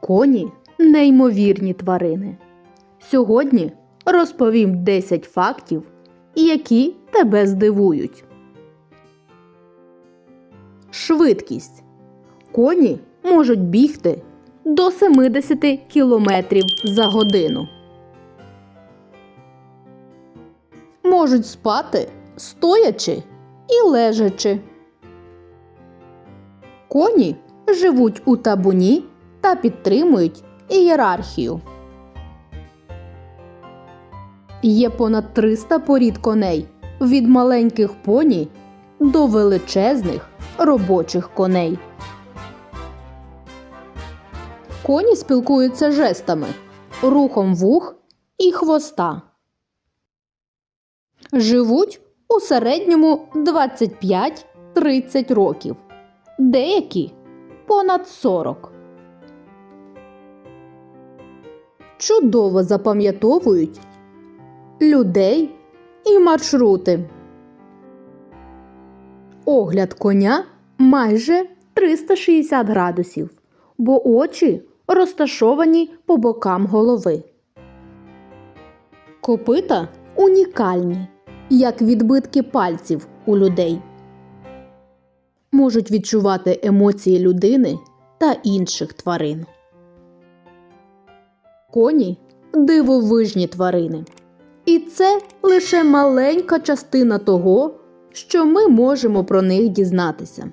Коні неймовірні тварини. Сьогодні розповім 10 фактів, які тебе здивують. Швидкість. Коні можуть бігти до 70 км за годину. Можуть спати стоячи і лежачи. Коні живуть у табуні та підтримують ієрархію. Є понад 300 порід коней від маленьких поні до величезних робочих коней. Коні спілкуються жестами, рухом вух і хвоста. Живуть у середньому 25-30 років, деякі понад 40. Чудово запам'ятовують людей і маршрути. Огляд коня майже 360 градусів, бо очі розташовані по бокам голови. Копита унікальні, як відбитки пальців у людей. Можуть відчувати емоції людини та інших тварин. Коні дивовижні тварини. І це лише маленька частина того, що ми можемо про них дізнатися.